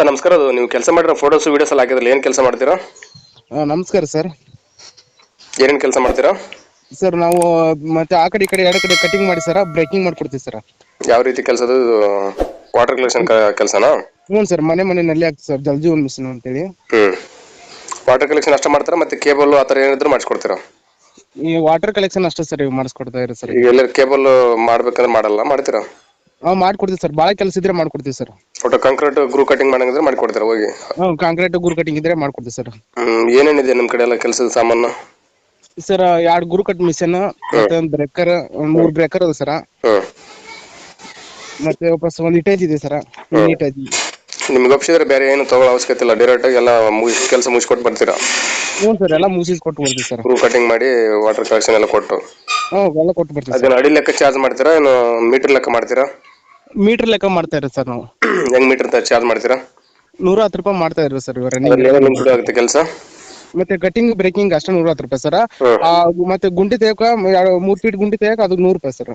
Sir ನಮಸ್ಕಾರ. ಅದು ನೀವು ಕೆಲಸ ಮಾಡಿರೋ ಫೋಟೋಸ್ ವೀಡಿಯೋಸ್ ಎಲ್ಲ ಹಾಕಿದ್ರಲ್ಲ ಏನು ಕೆಲಸ ಮಾಡ್ತೀರಾ? ಆ, ನಮಸ್ಕಾರ ಸರ್. ಏನೇನು ಕೆಲಸ ಮಾಡ್ತೀರಾ? ಸರ್ ನಾವು ಮತ್ತೆ ಆ ಕಡೆ ಈ ಕಡೆ ಎರಡು ಕಡೆ ಕಟಿಂಗ್ ಮಾಡಿ ಸರ್ ಬ್ರೇಕಿಂಗ್ ಮಾಡ್ಕೊಡ್ತೀವಿ ಸರ್. ಯಾವ ರೀತಿ ಕೆಲಸದ? ವಾಟರ್ ಕಲೆಕ್ಷನ್ ಕೆಲಸನಾ? ಹ್ಞೂ ಸರ್ ಮನೆ ಮನೆ ನಲ್ಲಿ ಆಗ್ತದೆ ಸರ್ ಜಲ್ಜೀವನ್ ಮಿಷನ್ ಅಂತೇಳಿ. ಹ್ಞೂ ವಾಟರ್ ಕಲೆಕ್ಷನ್ ಅಷ್ಟೇ ಮಾಡ್ತೀರಾ ಮತ್ತೆ ಕೇಬಲ್ ಆ ಥರ ಏನಿದ್ರು ಮಾಡಿಸ್ಕೊಡ್ತೀರಾ? ಈ ವಾಟರ್ ಕಲೆಕ್ಷನ್ ಅಷ್ಟೇ ಸರ್ ಇವು ಮಾಡಿಸ್ಕೊಡ್ತಾ ಇರೋ ಸರ್. ಈಗ ಎಲ್ಲರೂ ಕೇಬಲ್ ಮಾಡ್ಬೇಕಂದ್ರೆ ಮಾಡಲ್ಲ ಮಾಡ್ತೀರಾ? ಹಾಂ ಮಾಡ್ಕೊಡ್ತೀವಿ ಸರ್. ಬಾಳ ಕೆಲಸ ಇದ್ರೆ ಮಾಡ್ಕೊಡ್ತೀವಿ ಸರ್. ಒಟ್ಟು ಕಾಂಕ್ರೀಟ್ ಗ್ರೂ ಕಟಿಂಗ್ ಮಾಡಂಗಿದ್ರೆ ಮಾಡಿಕೊಡ್ತೀರಾ ಹೋಗಿ? ಹಾಂ ಕಾಂಕ್ರೀಟ್ ಗುರು ಕಟಿಂಗ್ ಇದ್ರೆ ಮಾಡ್ಕೊಡ್ತೀವಿ ಸರ್. ಹ್ಮ್, ಏನೇನಿದೆ ನಿಮ್ಮ ಕಡೆ ಎಲ್ಲ ಕೆಲಸದ ಸಾಮಾನು? ಸರ್ ಎರಡು ಗುರು ಕಟ್ ಮಿಷನ್ ಮತ್ತೆ ಒಂದು ಬ್ರೇಕರ್ ಒಂದು ಮೂರು ಬ್ರೇಕರ್ ಅದ ಸರ್. ಹ್ಮ್. ಮತ್ತೆ ವಾಪಸ್ ಒಂದು ಇಟೇಜ್ ಇದೆ ಸರ್. ಇಟೇಜ್. ನಿಮ್ಗೆ ಒಪ್ಸಿದ್ರೆ ಬೇರೆ ಏನು ತಗೊಳ್ಳೋ ಅವಶ್ಯಕತೆ ಇಲ್ಲ. ಡೈರೆಕ್ಟಾಗಿ ಎಲ್ಲ ಮುಗಿಸ್ ಕೆಲಸ ಮುಗಿಸ್ಕೊಟ್ಟು ಬರ್ತೀರಾ? ಹ್ಞೂ ಸರ್ ಎಲ್ಲ ಮುಗಿಸಿ ಕೊಟ್ಟು ಬರ್ತೀವಿ ಸರ್. ಗ್ರೂ ಕಟಿಂಗ್ ಮಾಡಿ ವಾಟರ್ ಕಲೆಕ್ಷನ್ ಎಲ್ಲ ಕೊಟ್ಟು. ಹ್ಞೂ ಎಲ್ಲ ಕೊಟ್ಟು ಬರ್ತೀವಿ ಸರ್. ಅದನ್ನ ಅಡಿ ಲೆಕ್ಕ ಚಾರ್ಜ್ ಮಾಡ್ತೀರಾ? ಏನು ಮೀಟರ್ ಲೆಕ್ಕ ಮಾಡ್ತೀರಾ? ಮೀಟರ್ ಲೆಕ್ಕ ಮಾಡ್ತಾ ಇರೋದು ಸರ್ ನಾವು. ಹೆಂಗ್ ಮೀಟರ್ ಅಂತ ಚಾರ್ಜ್ ಮಾಡ್ತೀರಾ? ನೂರ ಹತ್ತು ರೂಪಾಯಿ ಮಾಡ್ತಾ ಇರೋದು ಸರ್ ಇವಾಗ ಅದ್ರಲ್ಲಿ ಏನೇನು ಇನ್ಕ್ಲೂಡ್ ಆಗುತ್ತೆ ಕೆಲಸ? ಮತ್ತೆ ಕಟಿಂಗ್ ಬ್ರೇಕಿಂಗ್ ಅಷ್ಟೇ ನೂರ ಹತ್ತು ರೂಪಾಯಿ ಸರ್. ಹ್ಮ್. ಮತ್ತೆ ಗುಂಡಿ ತೆಗಕ ಮೂರ್ ಫೀಟ್ ಗುಂಡಿ ತೆಗಕ ಅದು ನೂರು ರೂಪಾಯಿ ಸರ್.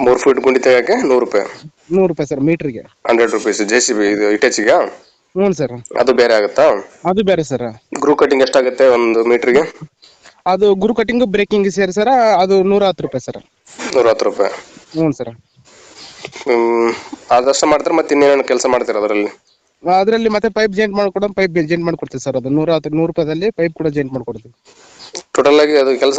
ಮೂರ್ ಫೀಟ್ ಗುಂಡಿ ತೆಗಕ್ಕೆ ನೂರು ರೂಪಾಯಿ? ನೂರು ರೂಪಾಯಿ ಸರ್ ಮೀಟರ್ಗೆ. Hundred rupees J C B ಇದು ಇಟಚಿಗೆ ಹ್ಞೂ ಸರ್. ಅದು ಬೇರೆ ಆಗುತ್ತಾ? ಅದು ಬೇರೆ ಸರ್. ಗ್ರೂ ಕಟಿಂಗ್ ಎಷ್ಟಾಗುತ್ತೆ ಒಂದು ಮೀಟರ್ಗೆ? ಅದು ಗುರು ಕಟಿಂಗ್ ಬ್ರೇಕಿಂಗ್ ಸೇರಿ ಸರ್ ಅದು ನೂರ ಹತ್ತು ರೂಪಾಯಿ ಸರ್. ನೂರ ಹತ್ತು ರೂಪಾಯಿ. ಹ್ಞೂ ಸರ್. ಅದಷ್ಟ ಮಾಡ್ತಾರೆ ಮತ್ತೆ ಇನ್ನೇನೇನು ಕೆಲಸ ಮಾಡ್ತೀರಾ ಅದರಲ್ಲಿ? ಅದರಲ್ಲಿ ಮತ್ತೆ ಪೈಪ್ ಜಾಯಿಂಟ್ ಮಾಡ್ಕೊಡೋ ಪೈಪ್ ಜಾಯಿಂಟ್ ಮಾಡ್ಕೊಡ್ತೀವಿ ಸರ್ ಅದು. ನೂರ ಹತ್ತು ನೂರು ರೂಪಾಯಿದಲ್ಲಿ ಪೈಪ್ ಕೂಡ ಜಾಯಿಂಟ್ ಮಾಡ್ಕೊಡ್ತೀವಿ. ಟೋಟಲ್ ಆಗಿ ಅದು ಕೆಲಸ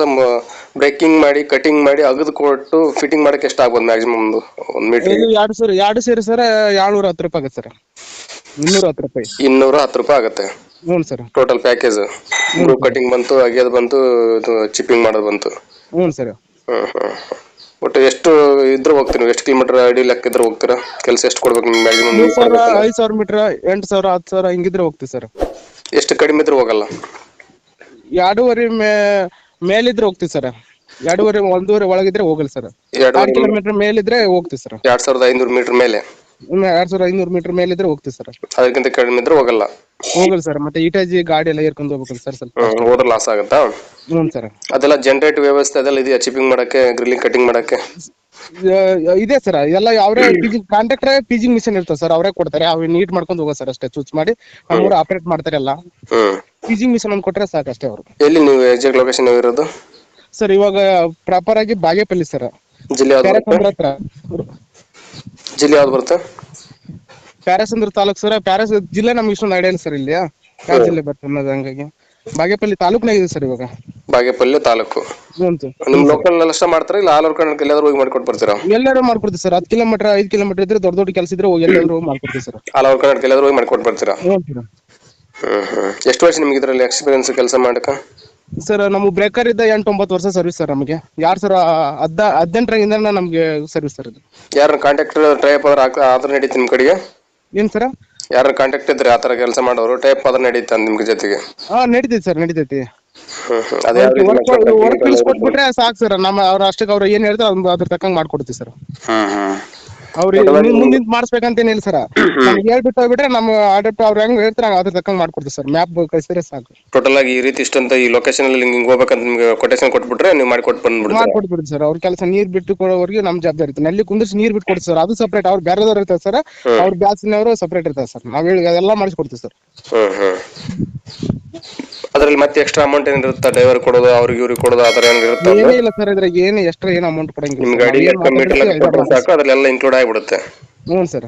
ಬ್ರೇಕಿಂಗ್ ಮಾಡಿ ಕಟಿಂಗ್ ಮಾಡಿ ಅಗದು ಕೊಟ್ಟು ಫಿಟ್ಟಿಂಗ್ ಮಾಡಕ್ಕೆ ಎಷ್ಟು ಆಗ್ಬೋದು ಮ್ಯಾಕ್ಸಿಮಮ್ ಒಂದು ಒಂದು ಮೀಟರ್ ಇದು ಎರಡು ಸರ್ ಎರಡು ಸೇರಿ ಸರ್ ಏಳ್ನೂರ ಹತ್ತು ರೂಪಾಯಿ ಆಗುತ್ತೆ ಸರ್ ಇನ್ನೂರ ಹತ್ತು ರೂಪಾಯಿ. ಇನ್ನೂರ ಹತ್ತು ರೂಪಾಯಿ ಆಗುತ್ತೆ? ಹ್ಞೂ sir total package group cutting ಬಂತು ಅಗಿಯೋದು ಬಂತು ಇದು ಚಿಪ್ಪಿಂಗ್ ಮಾಡೋದು ಬಂತು. ಹ್ಞೂ ಸರ್ ಹ್ಮ್ ಹ್ಮ್. ಒಟ್ಟು ಎಷ್ಟು ಇದ್ರೆ ಹೋಗ್ತೀರಿ ನೀವು. ಎಷ್ಟು ಕಿಲೋಮೀಟರ್ ಐಡಿ ಲೆಕ್ಕ ಇದ್ರ ಹೋಗ್ತೀರಾ? ಕೆಲಸ ಎಷ್ಟು ಕೊಡ್ಬೇಕು ನಿಮ್ಗೆ ಮೂರು ಸಾವಿರ ಐದು ಸಾವಿರ ಮೀಟರ್ ಎಂಟು ಸಾವಿರ ಹತ್ತು ಸಾವಿರ ಹಿಂಗಿದ್ರೆ ಹೋಗ್ತೀವಿ ಸರ್. ಎಷ್ಟು ಕಡಿಮೆ ಇದ್ರೆ ಹೋಗಲ್ಲ? ಎರಡೂವರೆ ಮೇ ಮೇಲಿದ್ರೆ ಹೋಗ್ತೀವಿ ಸರ್. ಎರಡೂವರೆ ಒಂದೂವರೆ ಒಳಗಿದ್ರೆ ಹೋಗಲ್ಲ ಸರ್. ಎರಡು ಆರು ಕಿಲೋಮೀಟರ್ ಮೇಲಿದ್ರೆ ಹೋಗ್ತೀವಿ ಸರ್. ಎರಡ್ ಸಾವಿರದ ಐನೂರು ಮೀಟರ್ ಮೇಲೆ? ಎರಡ್ ಸಾವಿರ ಐನೂರು ಮೀಟರ್ ಮೇಲಿದ್ರೆ ಹೋಗ್ತೀವಿ ಸರ್. ಅದಕ್ಕಿಂತ ಕಡಿಮೆ ಇದ್ರೆ ಹೋಗಲ್ಲ. ಹೋಗಲ್ಲ ಸರ್ ಮತ್ತೆ ಇಟಾಜಿ ಗಾಡಿ ಎಲ್ಲ ಏರ್ಕೊಂಡು ಹೋಗ್ಬೇಕಲ್ಲ ಸರ್ ಸ್ವಲ್ಪ. ಹ್ಮ್ ಹೋದ್ರೆ ಲಾಸ್ ಆಗುತ್ತಾ? ಹ್ಮ್ ಸರ್ ಅದೆಲ್ಲ ಜನರೇಟ್ ವ್ಯವಸ್ಥೆ ಅದೆಲ್ಲ ಇದೆಯಾ ಚಿಪ್ಪಿಂಗ್ ಮಾಡಕ್ಕೆ ಗ್ರಿಲ್ಲಿಂಗ್ ಕಟಿಂಗ್ ಮಾಡಕ್ಕೆ? ಇದೆ ಸರ್ ಎಲ್ಲ ಅವರೇ ಕಾಂಟ್ರಾಕ್ಟರ್ ಪಿಜಿಂಗ್ ಮಿಷನ್ ಇರ್ತದೆ ಸರ್ ಅವರೇ ಕೊಡ್ತಾರೆ. ಅವ್ರು ನೀಟ್ ಮಾಡ್ಕೊಂಡು ಹೋಗೋ ಸರ್ ಅಷ್ಟೇ. ಚೂಚ್ ಮಾಡಿ ನಮ್ಮೂರು ಆಪರೇಟ್ ಮಾಡ್ತಾರೆ ಎಲ್ಲ. ಹ್ಮ್. ಪಿಜಿಂಗ್ ಮಿಷನ್ ಒಂದು ಕೊಟ್ಟರೆ ಸಾಕು ಅಷ್ಟೇ ಅವರು. ಎಲ್ಲಿ ನೀವು ಎಕ್ಸಾಕ್ಟ್ ಲೊಕೇಶನ್ ಇರೋದು? ಸರ್ ಇವಾಗ ಪ್ರಾಪರ್ ಆಗಿ ಬಾಗೇಪಲ್ಲಿ ಸರ್ ಜಿಲ್ಲೆ ಯಾವ್ದು ಬರುತ್ತೆ? ಹತ್ರ. ಜಿಲ್ಲೆ ಯಾವ್ದು ಬರುತ್ತೆ? ಪ್ಯಾರಸಂದ್ರ ತಾಲೂಕ್ ಸರ್ ಪ್ಯಾರಸ್ ಜಿಲ್ಲೆ ನಮ್ಗೆ ಇಷ್ಟೊಂದು ಐಡಿಯಾ ಇಲ್ಲ ಸರ್ ಇಲ್ಲಿ. ಯಾವ ಜಿಲ್ಲೆ ಬರ್ತದೆ ಅನ್ನೋದು ಹಂಗಾಗಿ. ಬಾಗೇಪಲ್ಲಿ ತಾಲೂಕ್ನಾಗ ಇದೆ ಸರ್ ಇವಾಗ. ಬಾಗೇಪಲ್ಲಿ ತಾಲೂಕು. ಹ್ಞೂ ಸರ್. ನಿಮ್ ಲೋಕಲ್ ಅಷ್ಟ ಮಾಡ್ತಾರ ಇಲ್ಲ ಆಲ್ ಓವರ್ ಕರ್ನಾಟಕ ಎಲ್ಲಾದ್ರೂ ಹೋಗಿ ಮಾಡ್ಕೊಡ್ಬರ್ತೀರಾ ಬರ್ತೀರಾ? ಎಲ್ಲರೂ ಮಾಡ್ಕೊಡ್ತೀವಿ ಸರ್. ಹತ್ತು ಕಿಲೋಮೀಟರ್ ಐದು ಕಿಲೋಮೀಟರ್ ಇದ್ರೆ ದೊಡ್ಡ ದೊಡ್ಡ ಕೆಲಸ ಇದ್ರೆ ಹೋಗಿ ಎಲ್ಲರೂ ಮಾಡ್ಕೊಡ್ತೀವಿ ಸರ್. ಆಲ್ ಓವರ್ ಕರ್ನಾಟಕ ಎಲ್ಲಾದ್ರೂ ಹೋಗಿ ಮಾಡ್ಕೊಡ್ಬರ್ತೀರಾ ಹ್ಞೂ ಸರ್. ಹ್ಮ್ ಹ್ಮ್. ಎಷ್ಟು ವರ್ಷ ನಿಮ್ಗೆ ಇದರಲ್ಲಿ ಎಕ್ಸ್ಪೀರಿಯನ್ಸ್ ಕೆಲಸ ಮಾಡಕ? ಸರ್ ನಮ್ಮ ಬ್ರೇಕರ್ ಇದ್ದ ಎಂಟು ಒಂಬತ್ತು ವರ್ಷ ಸರ್ವಿಸ್ ಸರ್ ನಮಗೆ. ಯಾರು ಸರ್ ಹದ್ದ ಹದಿನೆಂಟರಾಗಿಂದ ನಮಗೆ ಸರ್ವಿಸ್ ಸರ್ ಇದು. ಯಾರ ಕಾಂಟ್ಯಾಕ್ಟ್ ಟ್ರೈ ಆದ್ರೆ ಆದ್ರೆ ನಡೀತಿ ನಿಮ್ ಕಡೆಗೆ? ಏನು ಸರ್ ಯಾರ ಕಾಂಟ್ಯಾಕ್ಟ್ ಇದ್ರೆ ಆತರ ಕೆಲಸ ಮಾಡೋರು ಟೈಪ್ ಆದ್ರೆ ನಡೀತಾ ನಿಮ್ಗೆ ಜೊತೆಗೆ? ಹಾ ನಡೀತೈತಿ ಸರ್ ನಡೀತೈತಿ. ಹ್ಮ್ ಹ್ಮ್ ಅದೇ ಯಾವ ರೀತಿ ವರ್ಕ್ ಮಾಡ್ಕೊಡ್ತಾರೆ? ವರ್ಕ್ ಕೊಟ್ಬಿಟ್ರೆ ಸಾಕು ಸರ್ ನಮ್ಮ ಅವ್ರ ಅಷ್ಟಕ್ಕೆ ಅವ್ರು ಏನ್ ಹೇಳ್ತಾರೆ ಅದ್- ಅದ್ರ ತಕ್ಕಂಗ್ ಮಾಡ್ಕೊಡ್ತೀವಿ ಸರ್ ಹ್ಮ್ ಹ್ಮ್. ಅವ್ರು ಮುಂದಿನ ಮಾಡಿಸ್ಬೇಕಂತೇನಿಲ್ಲ ಸರ್. ನಮ್ಗೆ ಹೇಳ್ಬಿಟ್ಟು ಹೋಗ್ಬಿಟ್ರೆ ನಮ್ಮ ಆಡಳಿತ ಅವ್ರು ಹೆಂಗ್ ಹೇಳ್ತಾರೆ ಅದ್ರ ತಕ್ಕಂಗೆ ಮಾಡ್ಕೊಡ್ತೀವಿ ಸರ್. ಮ್ಯಾಪ್ ಕಳಿಸಿದ್ರೆ ಸಾಕು. ಟೋಟಲ್ ಆಗಿ ಈ ರೀತಿ ಇಷ್ಟಂತ ಈ ಲೊಕೇಶನ್ ಅಲ್ಲಿ ಹಿಂಗ್ ಹಿಂಗ್ ಹೋಗ್ಬೇಕಂತ ನಿಮ್ಗೆ ಕೊಟೇಶನ್ ಕೊಟ್ಬಿಟ್ರೆ ನೀವು ಮಾಡ್ಕೊಟ್ ಬಂದ್ಬಿಡಿ ಬಂದ್ಬಿಡ್ತೀರಾ ಮಾಡ್ಕೊಟ್ಬಿಡ್ತೀವಿ ಸರ್. ಅವ್ರ ಕೆಲಸ ನೀರ್ ಬಿಟ್ಟು ಕೊಡೋವರೆಗೆ ನಮ್ ಜವಾಬ್ದಾರಿ ಇರುತ್ತೆ. ನಲ್ಲಿ ಕುಂದಿರ್ಸಿ ನೀರ್ ಬಿಟ್ಟು ಕೊಡ್ತೀವಿ ಸರ್. ಅದು ಸಪ್ರೇಟ್ ಅವ್ರು ಬೇರೆದವ್ರು ಇರ್ತಾರೆ ಸರ್. ಅವ್ರ ಬ್ಯಾಚ್ನವರು ಸಪ್ರೇಟ್ ಇರ್ತಾರೆ ಸರ್. ನಾವ್ ಹೇಳಿ ಅದೆಲ್ಲ ಮಾಡಿಸ್ಕೊಡ್ತೀವಿ ಸರ್. ಹ್ಮ್ ಹ್ಮ್. ಅದ್ರಲ್ಲಿ ಮತ್ತೆ ಎಕ್ಸ್ಟ್ರಾ ಅಮೌಂಟ್ ಏನಿರುತ್ತಾ ಡ್ರೈವರ್ ಕೊಡೋದು ಅವ್ರಿಗೆ ಇವ್ರಿಗೆ ಕೊಡೋದು ಆತರ ಏನ್ ಇರುತ್ತೆ ಏನೇ ಇಲ್ಲ ಸರ್. ಇದ್ರಾಗ ಏನು ಎಕ್ಸ್ಟ್ರಾ ಏನು ಅಮೌಂಟ್ ಕೊಡಂಗಿಲ್ಲ ನಿಮ್ sir. ಗಾಡಿ ನಾವ್ ಏನ್ ಲೆಕ್ಕ ಮೀಟರ್ ಸಾಕು. ಅದ್ರಲ್ಲೆಲ್ಲ ಇನ್ಕ್ಲೂಡ್ ಆಗಿಬಿಡುತ್ತೆ ಹ್ಞೂ sir.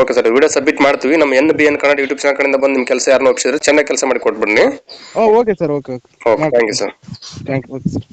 Okay sir video submit ಮಾಡ್ತೀವಿ. ನಮ್ಮ N B N Kannada YouTube channel ಕಡೆಯಿಂದ ಬಂದು ನಿಮ್ಮ ಕೆಲಸ ಯಾರನ್ನ ಒಪ್ಪಿಸಿದ್ರೆ ಚೆನ್ನಾಗಿ ಕೆಲಸ ಮಾಡಿ ಕೊಟ್ಬಿಡ್ನಿ. Okay sir okay okay okay thank you sir thank you sir